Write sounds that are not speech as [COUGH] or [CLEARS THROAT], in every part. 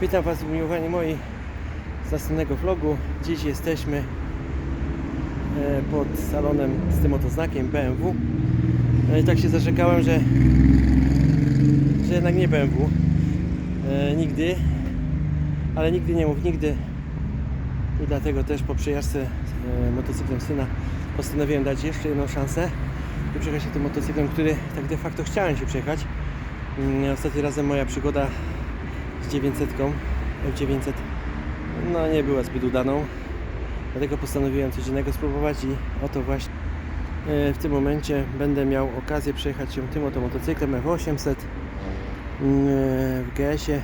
Witam Was umiłowani moi z następnego vlogu. Dziś jesteśmy e, pod salonem z tym oto znakiem BMW. No i tak się zarzekałem, że, że jednak nie BMW. E, nigdy, ale nigdy nie mów nigdy. I dlatego też po przejażdżce e, motocyklem syna postanowiłem dać jeszcze jedną szansę i przejechać się tym motocyklem, który tak de facto chciałem się przejechać. Ostatni razem moja przygoda z 900 F900 no nie była zbyt udaną. Dlatego postanowiłem coś innego spróbować i oto właśnie e, w tym momencie będę miał okazję przejechać się tym oto motocyklem F800 mm, e, w GS-ie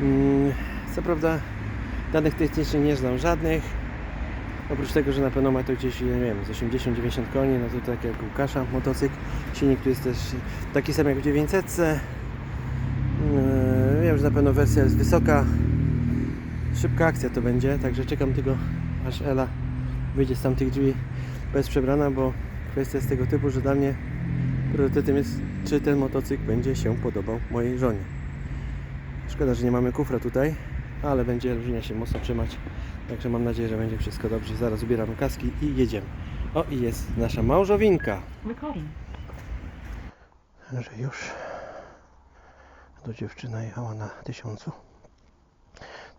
Mm, co prawda danych technicznych nie znam żadnych. Oprócz tego, że na pewno ma to gdzieś, nie wiem, z 80-90 koni, no to tak jak Łukasza motocykl silnik tu jest też taki sam jak w 900 Yy, Wiem, że na pewno wersja jest wysoka. Szybka akcja to będzie, także czekam tylko aż Ela wyjdzie z tamtych drzwi bez przebrana, bo kwestia jest tego typu, że dla mnie priorytetem jest, czy ten motocykl będzie się podobał mojej żonie. Szkoda, że nie mamy kufra tutaj, ale będzie Elżunia się mocno trzymać, także mam nadzieję, że będzie wszystko dobrze. Zaraz ubieramy kaski i jedziemy. O, i jest nasza małżowinka. Że już do dziewczyna jechała na tysiącu.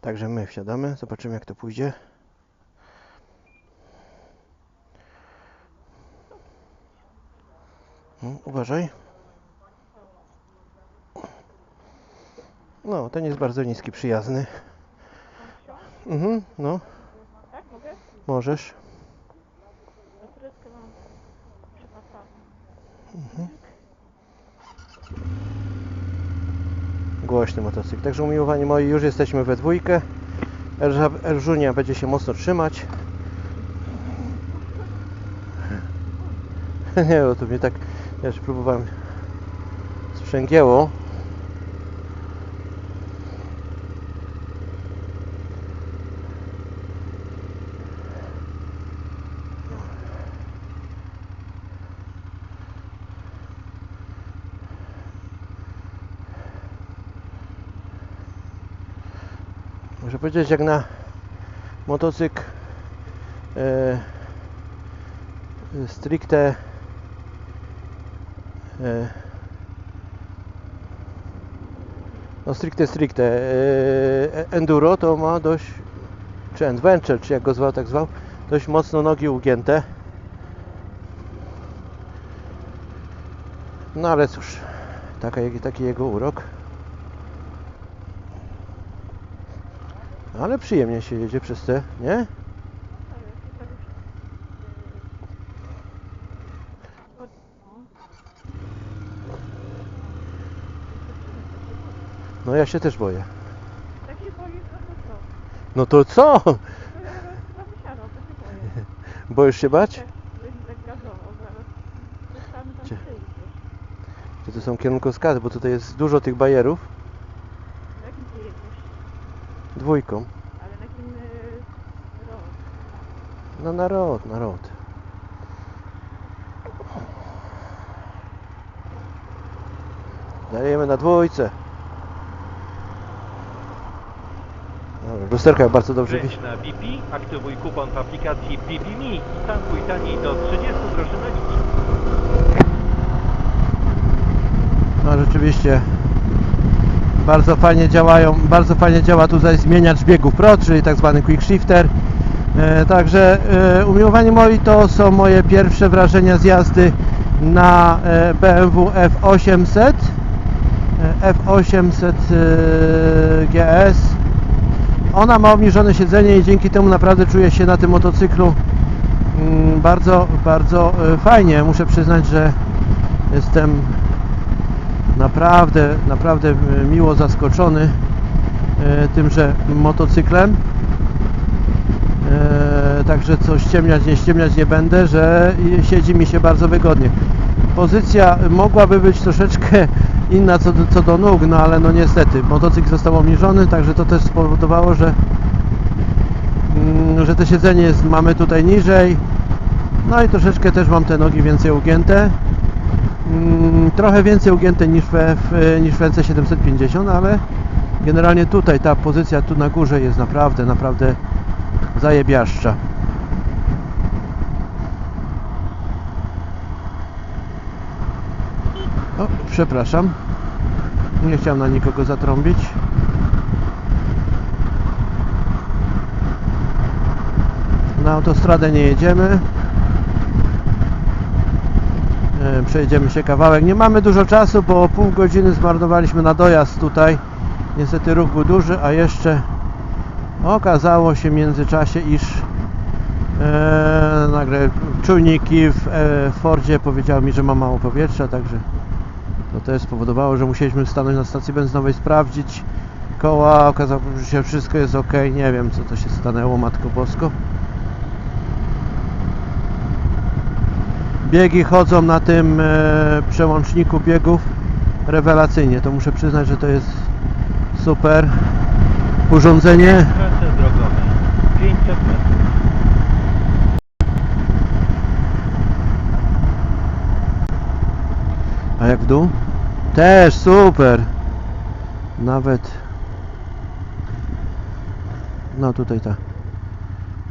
Także my wsiadamy, zobaczymy jak to pójdzie. Mm, Uważaj. No, ten jest bardzo niski, przyjazny. Mhm, no, Tak, mogę? możesz. Na Głośny motocykl. Także umiłowani moi, już jesteśmy we dwójkę. Elżunia będzie się mocno trzymać. [LAUGHS] Nie, bo to mnie tak, ja już próbowałem sprzęgieło. Muszę powiedzieć, jak na motocykl e, stricte e, no stricte stricte e, enduro to ma dość czy adventure, czy jak go zwał, tak zwał dość mocno nogi ugięte. No ale cóż taka, taki jego urok Ale przyjemnie się jedzie przez te, nie? No ja się też boję. Tak się boję, to to co? No to co? [LAUGHS] Boisz się bać? Tak, tak. Czy to są kierunkowskazy, bo tutaj jest dużo tych bajerów. Dwójką. Ale na jakim y, rok? No naród, naród. Dajemy na dwójce. Dobra, lusterka bardzo dobrze widzi. na BP, aktywuj kupon w aplikacji BPMe i tankuj taniej do 30 groszy na litr. No rzeczywiście bardzo fajnie działają, bardzo fajnie działa tutaj zmieniacz biegów Pro, czyli tak zwany quick shifter. E, także e, umiłowani moi to są moje pierwsze wrażenia z jazdy na BMW F800 e, F800 e, GS ona ma obniżone siedzenie i dzięki temu naprawdę czuję się na tym motocyklu mm, bardzo, bardzo e, fajnie. Muszę przyznać, że jestem naprawdę, naprawdę e, miło zaskoczony e, tymże motocyklem. E, Także coś ściemniać, nie ściemniać nie będę, że siedzi mi się bardzo wygodnie. Pozycja mogłaby być troszeczkę [LAUGHS] inna co do, co do nóg, no ale no niestety motocykl został obniżony, także to też spowodowało, że, mm, że to siedzenie jest, mamy tutaj niżej. No i troszeczkę też mam te nogi więcej ugięte. Mm, trochę więcej ugięte niż w, niż w NC750, ale Generalnie tutaj ta pozycja tu na górze jest naprawdę, naprawdę zajebiaszcza. O, przepraszam. Nie chciałem na nikogo zatrąbić. Na autostradę nie jedziemy. E, Przejedziemy się kawałek. Nie mamy dużo czasu, bo pół godziny zmarnowaliśmy na dojazd tutaj. Niestety ruch był duży, a jeszcze okazało się w międzyczasie, iż e, nagle czujniki w e, Fordzie powiedziały mi, że ma mało powietrza, także to też spowodowało, że musieliśmy stanąć na stacji benzynowej, sprawdzić koła, okazało się, że wszystko jest ok, nie wiem co to się stanęło, Matko Bosko. Biegi chodzą na tym e, przełączniku biegów rewelacyjnie, to muszę przyznać, że to jest super urządzenie. Trasy drogowe. 500 metrów. A jak w dół? Też super. Nawet. No tutaj ta.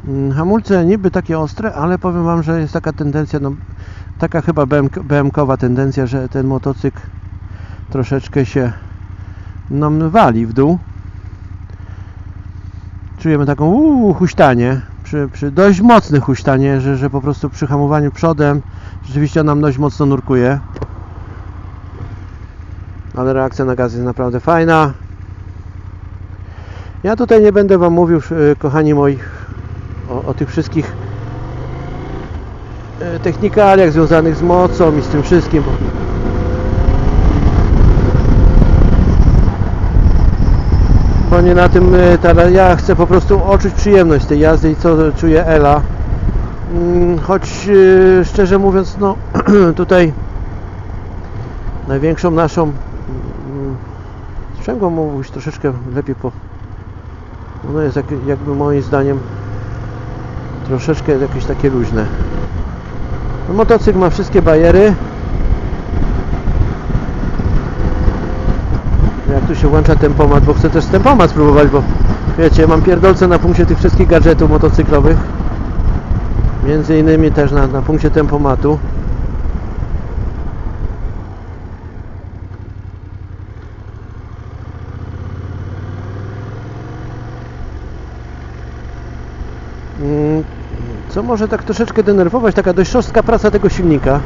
Mm, Hamulce niby takie ostre, ale powiem Wam, że jest taka tendencja, no taka chyba BMK, BMKowa tendencja, że ten motocykl troszeczkę się no, wali w dół. Czujemy taką uuu, huśtanie, przy, przy dość mocnym huśtanie, że, że po prostu przy hamowaniu przodem rzeczywiście nam dość mocno nurkuje ale reakcja na gaz jest naprawdę fajna. Ja tutaj nie będę Wam mówił, e, kochani moi, o, o tych wszystkich technikaliach związanych z mocą i z tym wszystkim. bo- nie na tym, e, ta- ja chcę po prostu odczuć przyjemność tej jazdy i co czuje Ela. Mm, Choć e, szczerze mówiąc, no [CLEARS THROAT] tutaj największą naszą mm, sprzęgło mogło być troszeczkę lepiej po ono jest jak, jakby moim zdaniem troszeczkę jakieś takie luźne motocykl ma wszystkie bajery. Jak tu się włącza tempomat, bo chcę też tempomat spróbować, bo wiecie, mam pierdolce na punkcie tych wszystkich gadżetów motocyklowych. Między innymi też na, na punkcie tempomatu Co może tak troszeczkę denerwować, taka dość szorstka praca tego silnika.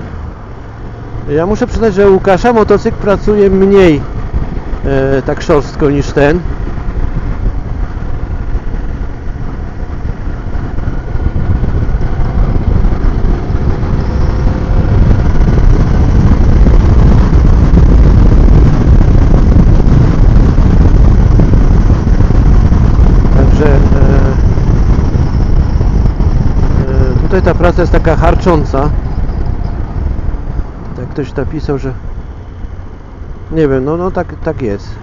Ja muszę przyznać, że Łukasza motocykl pracuje mniej e, tak szorstko niż ten. Także e, e, tutaj ta praca jest taka harcząca. Tak ktoś napisał, że nie wiem, no, no tak, tak jest.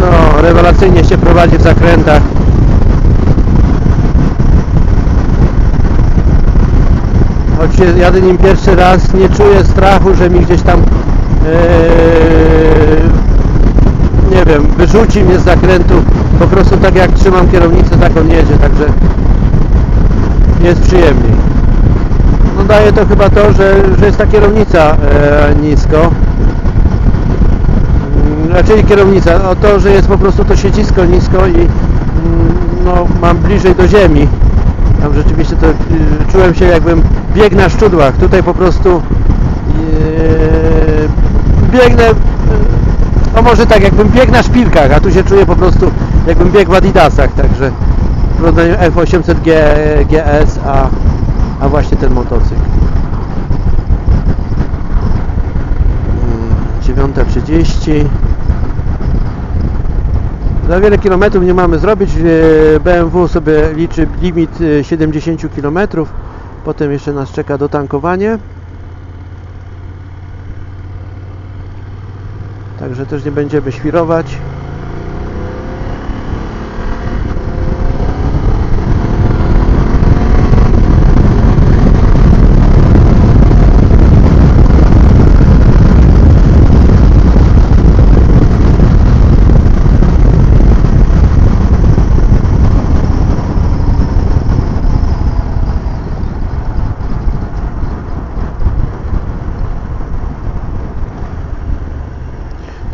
No, rewelacyjnie się prowadzi w zakrętach. Choć jadę nim pierwszy raz, nie czuję strachu, że mi gdzieś tam ee, nie wiem, wyrzuci mnie z zakrętu. Po prostu tak jak trzymam kierownicę, tak on jedzie, także jest przyjemniej. No daje to chyba to, że, że jest ta kierownica e, nisko. Mm, raczej kierownica, o to, że jest po prostu to siedzisko nisko i mm, no, mam bliżej do ziemi. Tam rzeczywiście to y, czułem się jakbym biegł na szczudłach. Tutaj po prostu yy, biegnę, y, no może tak jakbym biegł na szpilkach, a tu się czuję po prostu jakbym biegł w adidasach, także w porównaniu F800 G, GS, a, a właśnie ten motocykl. Mm, 9.30 za wiele kilometrów nie mamy zrobić. e, BMW sobie liczy limit e, 70 km. Potem jeszcze nas czeka dotankowanie. Także też nie będziemy świrować.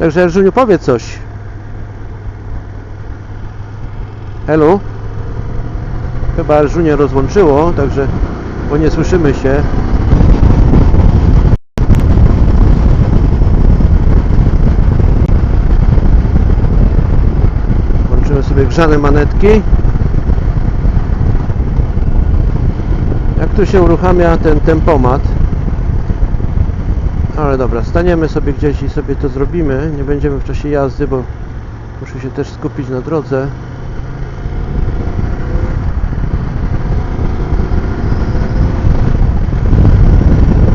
Także Żuniu powiedz coś. Helu? Chyba Żunie rozłączyło, także bo nie słyszymy się. Włączymy sobie grzane manetki. Jak tu się uruchamia ten tempomat? Ale dobra, staniemy sobie gdzieś i sobie to zrobimy. Nie będziemy w czasie jazdy, bo muszę się też skupić na drodze.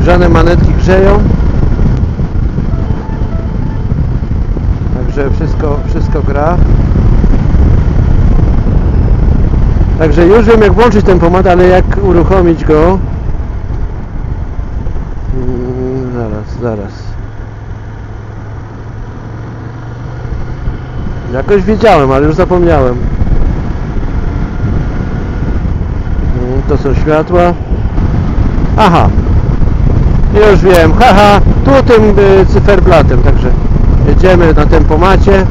Grzane manetki grzeją. Także wszystko, wszystko gra. Także już wiem jak włączyć ten pomad, ale jak uruchomić go Mm, Zaraz. Jakoś wiedziałem, ale już zapomniałem. Mm, To są światła. Aha. Już wiem, haha. Tu tym y, cyferblatem, także jedziemy na tempomacie.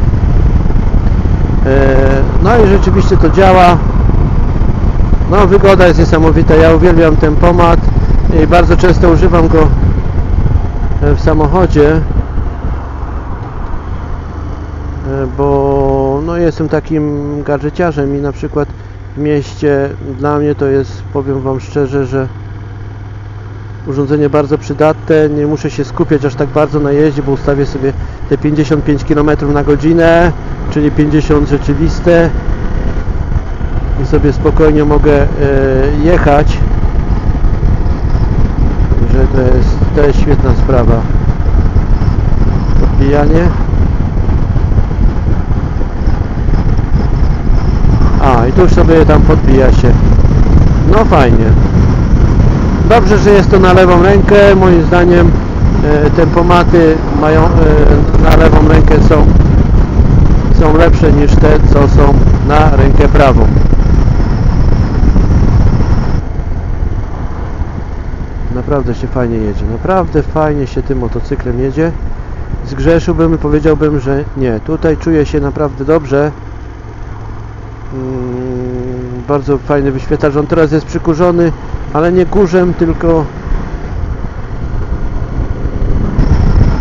E, No i rzeczywiście to działa. No wygoda jest niesamowita. Ja uwielbiam tempomat i bardzo często używam go w samochodzie e, bo no jestem takim gadżeciarzem i na przykład w mieście dla mnie to jest, powiem Wam szczerze, że urządzenie bardzo przydatne, nie muszę się skupiać aż tak bardzo na jeździe, bo ustawię sobie te 55 km na godzinę, czyli 50 rzeczywiste i sobie spokojnie mogę e, jechać że to jest, to jest świetna sprawa. Podbijanie a i tu już sobie tam podbija się. No fajnie. Dobrze, że jest to na lewą rękę. Moim zdaniem e, tempomaty mają e, na lewą rękę są są lepsze niż te co są na rękę prawą Naprawdę się fajnie jedzie. Naprawdę fajnie się tym motocyklem jedzie. Zgrzeszyłbym i powiedziałbym, że nie. Tutaj czuję się naprawdę dobrze. Mm, bardzo fajny wyświetlacz. On teraz jest przykurzony, ale nie kurzem, tylko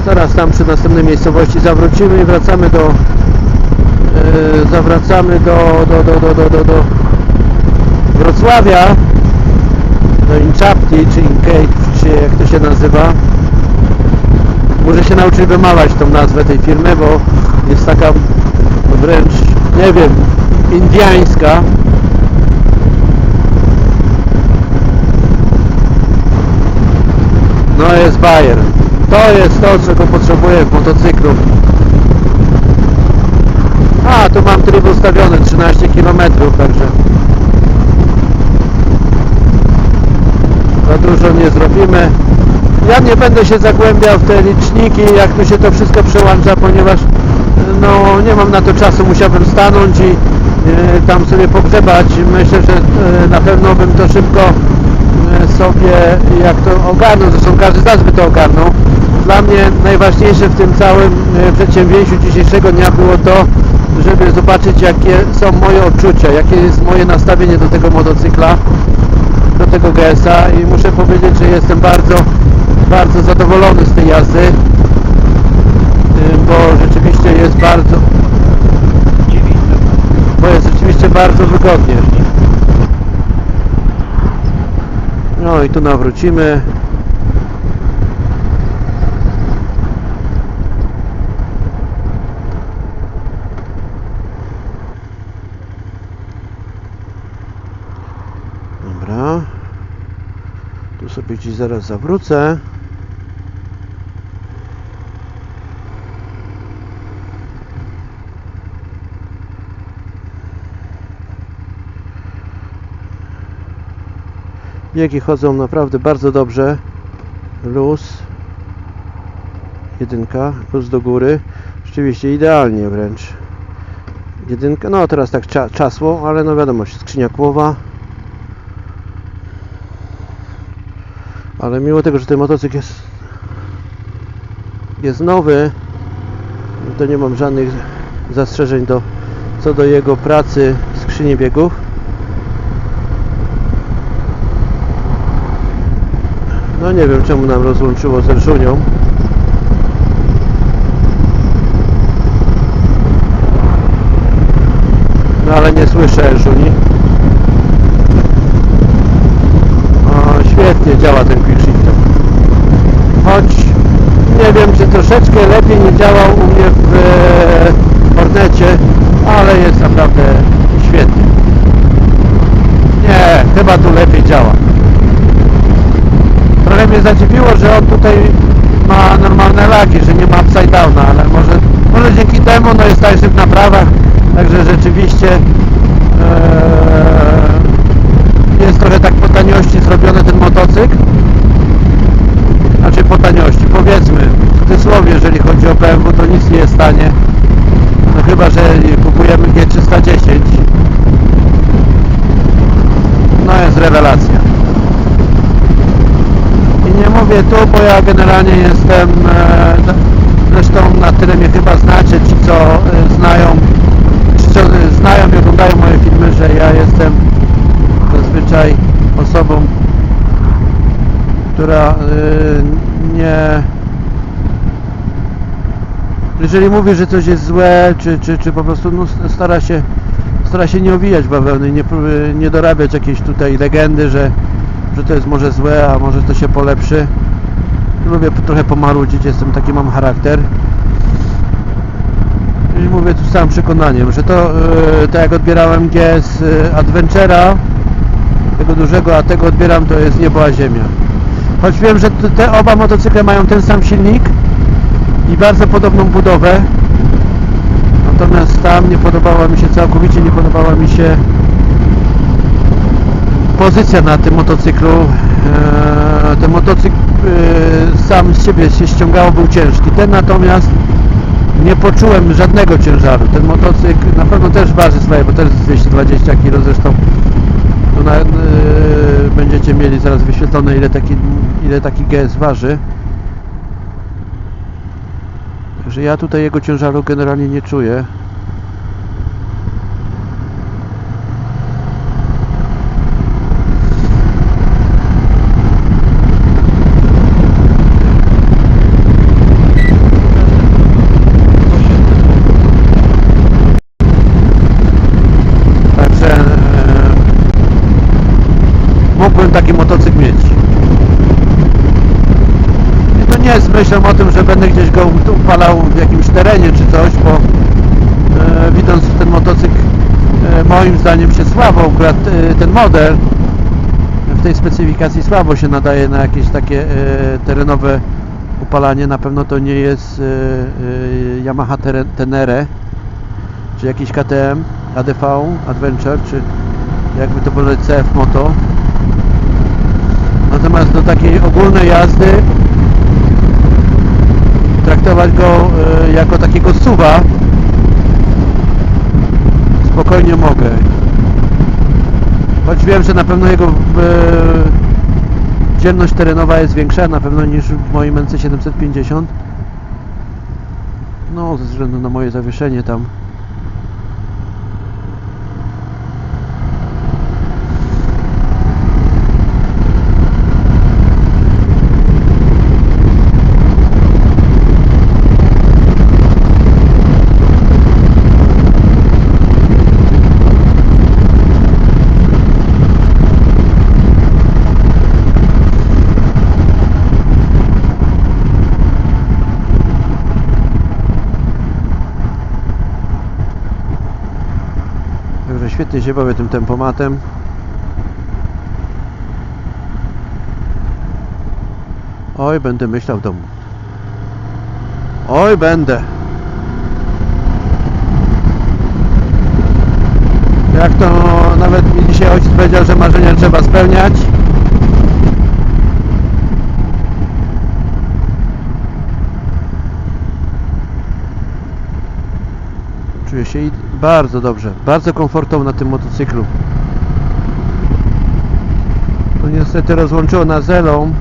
zaraz tam przy następnej miejscowości zawrócimy i wracamy do yy, zawracamy do, do, do, do, do, do, do Wrocławia do Inchapti czy Incate, czy jak to się nazywa. Muszę się nauczyć wymawiać tą nazwę tej firmy, bo jest taka wręcz, nie wiem, indiańska. No jest Bayer. To jest to, czego potrzebuję w motocyklu. A, tu mam tryb ustawiony 13 km, także dużo nie zrobimy. Ja nie będę się zagłębiał w te liczniki, jak tu się to wszystko przełącza, ponieważ no nie mam na to czasu, musiałbym stanąć i e, tam sobie pogrzebać. Myślę, że e, na pewno bym to szybko e, sobie jak to ogarnął, zresztą każdy z nas by to ogarnął. Dla mnie najważniejsze w tym całym e, przedsięwzięciu dzisiejszego dnia było to, żeby zobaczyć jakie są moje odczucia, jakie jest moje nastawienie do tego motocykla do tego GS-a i muszę powiedzieć, że jestem bardzo, bardzo zadowolony z tej jazdy, bo rzeczywiście jest bardzo, bo jest rzeczywiście bardzo wygodnie. No i tu nawrócimy. Ci zaraz zawrócę. Biegi chodzą naprawdę bardzo dobrze. Luz. Jedynka. Luz do góry. Rzeczywiście idealnie wręcz. Jedynka. No teraz tak cza czasło, ale no wiadomo, skrzynia głowa. Ale mimo tego, że ten motocykl jest jest nowy, to nie mam żadnych zastrzeżeń do, co do jego pracy w skrzyni biegów. No nie wiem czemu nam rozłączyło z Elżunią. No ale nie słyszę Elżuni. O, świetnie działa ten shifter. Choć nie wiem czy troszeczkę lepiej nie działał u mnie w e, Hornecie, ale jest naprawdę świetnie. Nie, chyba tu lepiej działa. Trochę mnie zadziwiło, że on tutaj ma normalne lagi, że nie ma upside downa, ale może, może dzięki temu no jest tańszy w naprawach, także rzeczywiście eee, jest trochę tak po taniości zrobiony ten motocykl. Znaczy po taniości, powiedzmy, w cudzysłowie, jeżeli chodzi o BMW, to nic nie jest stanie. No chyba, że kupujemy G310. No jest rewelacja. I nie mówię tu, bo ja generalnie jestem, e, zresztą na tyle mnie chyba znacie, ci co e, znają, ci co e, znają i oglądają moje filmy, że ja jestem zazwyczaj osobą, która y, nie jeżeli mówi, że coś jest złe, czy, czy, czy po prostu no, stara się stara się nie owijać bawełny, nie, nie dorabiać jakiejś tutaj legendy, że, że to jest może złe, a może to się polepszy. Lubię trochę pomarudzić, jestem taki mam charakter. I mówię tu z całym przekonaniem, że to yy, tak jak odbierałem G z y, Adventure'a, tego dużego, a tego odbieram to jest niebo a ziemia. Choć wiem, że te oba motocykle mają ten sam silnik i bardzo podobną budowę. Natomiast tam nie podobała mi się całkowicie, nie podobała mi się pozycja na tym motocyklu. Eee, ten motocykl eee, sam z siebie się ściągało, był ciężki. Ten natomiast nie poczułem żadnego ciężaru. Ten motocykl na pewno też waży swoje, bo też jest 220 kg zresztą. Na, e, będziecie mieli zaraz wyświetlone ile taki, ile taki GS waży. Także ja tutaj jego ciężaru generalnie nie czuję. E, mógłbym taki motocykl mieć. I to nie jest myślą o tym, że będę gdzieś go upalał w jakimś terenie czy coś, bo e, widząc ten motocykl e, moim zdaniem się słabo, akurat e, ten model w tej specyfikacji słabo się nadaje na jakieś takie e, terenowe upalanie. Na pewno to nie jest e, e, Yamaha Tenere czy jakiś KTM, ADV, Adventure, czy jakby to powiedzieć CF Moto. Natomiast do takiej ogólnej jazdy traktować go e, jako takiego suwa spokojnie mogę. Choć wiem, że na pewno jego e, dzielność terenowa jest większa na pewno niż w moim NC750. No, ze względu na moje zawieszenie tam. świetnie się bawię tym tempomatem. Oj, będę myślał w domu. Oj, będę. Jak to no, nawet mi dzisiaj ojciec powiedział, że marzenia trzeba spełniać. Czuję się bardzo dobrze, bardzo komfortowo na tym motocyklu. To niestety rozłączyło na zelą.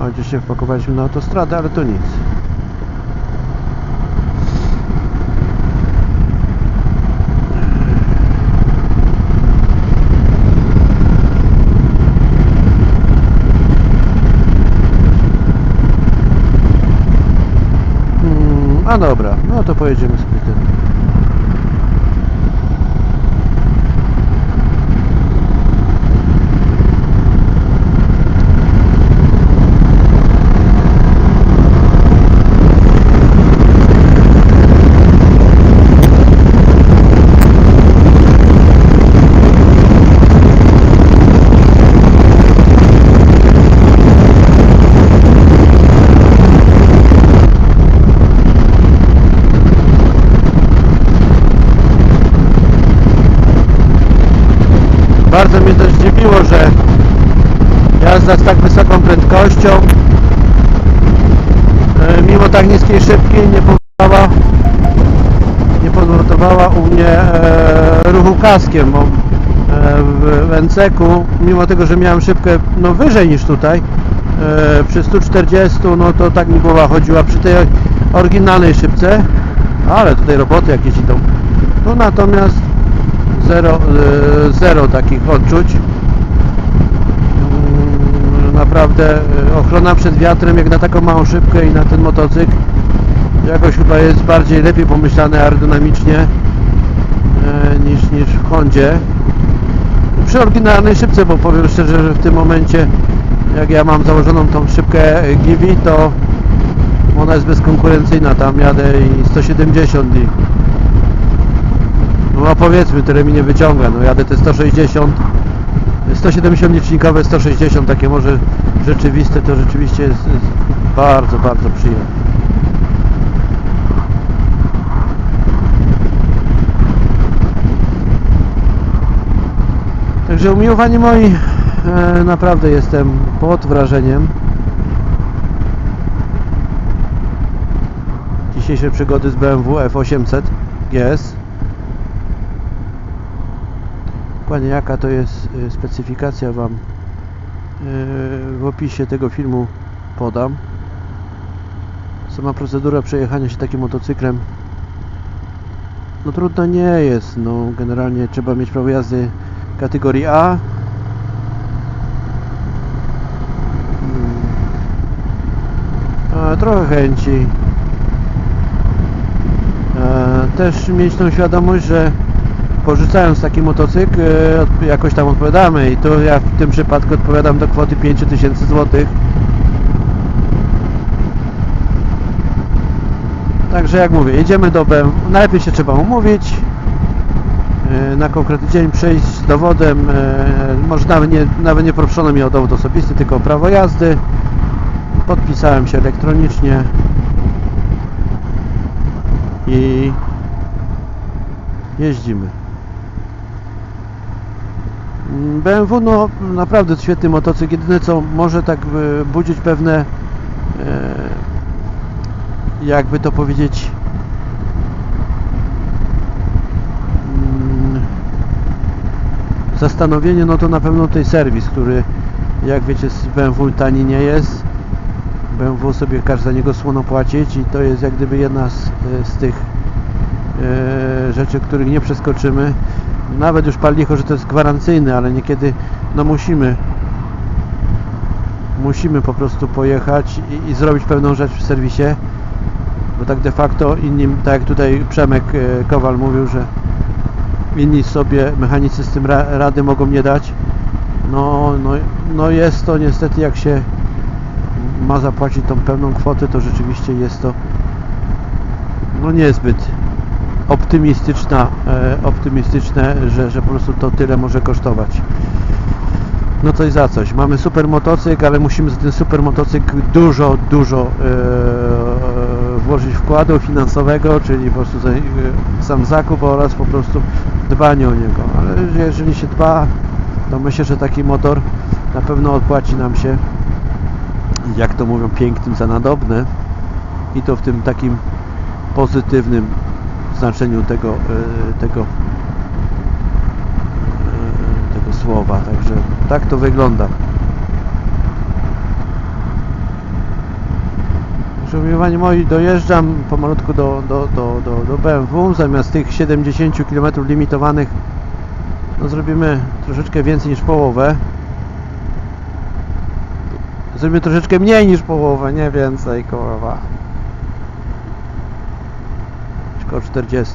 A gdzieś się wpakowaliśmy na autostradę, ale to nic. Mm, a dobra, no to pojedziemy z tym. Bardzo mnie też zdziwiło, że jazda z tak wysoką prędkością e, mimo tak niskiej szybki nie powodowała nie podnotowała u mnie e, ruchu kaskiem, bo e, w, NCK-u, mimo tego, że miałem szybkę no wyżej niż tutaj przy 140, no to tak mi głowa chodziła przy tej oryginalnej szybce ale tutaj roboty jakieś idą no natomiast zero, zero takich odczuć. Naprawdę e, ochrona przed wiatrem jak na taką małą szybkę i na ten motocykl jakoś chyba jest bardziej lepiej pomyślane aerodynamicznie e, niż, niż w Hondzie. Przy oryginalnej szybce, bo powiem szczerze, że w tym momencie jak ja mam założoną tą szybkę Givi, to ona jest bezkonkurencyjna, tam jadę i 170 i no powiedzmy, tyle mi nie wyciąga, no jadę te 160 170 licznikowe, 160 takie może rzeczywiste, to rzeczywiście jest, jest bardzo, bardzo przyjemne. Także umiłowani moi, e, naprawdę jestem pod wrażeniem dzisiejszej przygody z BMW F800 GS Dokładnie jaka to jest y, specyfikacja Wam y, w opisie tego filmu podam. Sama procedura przejechania się takim motocyklem no trudna nie jest. No generalnie trzeba mieć prawo jazdy kategorii A. Mm. A, trochę chęci. Też mieć tą świadomość, że porzucając taki motocykl e, jakoś tam odpowiadamy i to ja w tym przypadku odpowiadam do kwoty 5000 zł Także jak mówię, jedziemy do BMW, najpierw się trzeba umówić e, na konkretny dzień przejść z dowodem e, może nawet nie, nawet nie proszono mnie o dowód osobisty, tylko prawo jazdy. Podpisałem się elektronicznie i jeździmy BMW no naprawdę świetny motocykl, jedyne co może tak e, budzić pewne e, jakby to powiedzieć mm, zastanowienie no to na pewno tutaj serwis, który jak wiecie z BMW tani nie jest. BMW sobie każe za niego słono płacić i to jest jak gdyby jedna z, e, z tych rzeczy, których nie przeskoczymy nawet już pal licho, że to jest gwarancyjne, ale niekiedy no musimy musimy po prostu pojechać i, i zrobić pewną rzecz w serwisie bo tak de facto inni, tak jak tutaj Przemek e, Kowal mówił, że inni sobie mechanicy z tym ra, rady mogą nie dać. No, no, no jest to niestety jak się ma zapłacić tą pełną kwotę to rzeczywiście jest to no niezbyt optymistyczna, e, optymistyczne, że, że po prostu to tyle może kosztować. No coś za coś. Mamy super motocykl, ale musimy za ten super motocykl dużo, dużo e, włożyć wkładu finansowego, czyli po prostu e, sam zakup oraz po prostu dbanie o niego. Ale jeżeli się dba, to myślę, że taki motor na pewno opłaci nam się, jak to mówią, pięknym za nadobne i to w tym takim pozytywnym znaczeniu tego, e, tego, e, tego słowa. Także tak to wygląda. Szanowni moi, dojeżdżam pomalutku do, do, do, do, do BMW. Zamiast tych 70 km limitowanych, no zrobimy troszeczkę więcej niż połowę. Zrobimy troszeczkę mniej niż połowę, nie więcej, kurwa. Około 40.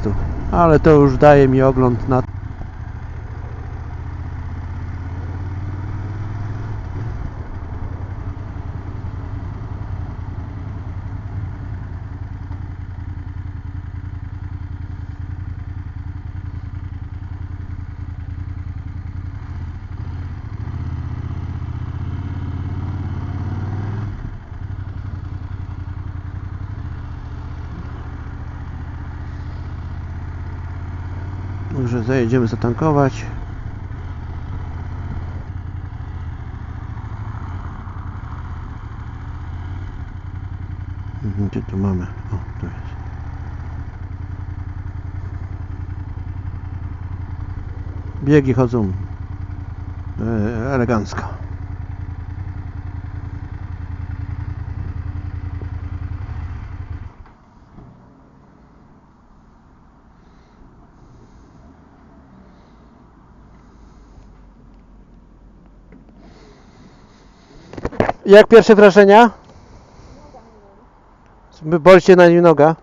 Ale to już daje mi ogląd na Może zajedziemy zatankować. Mhm, Gdzie tu mamy? O, tu jest. Biegi chodzą e, elegancko. Jak pierwsze wrażenia? Boli cię na nim noga?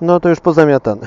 No to już pozamiatane.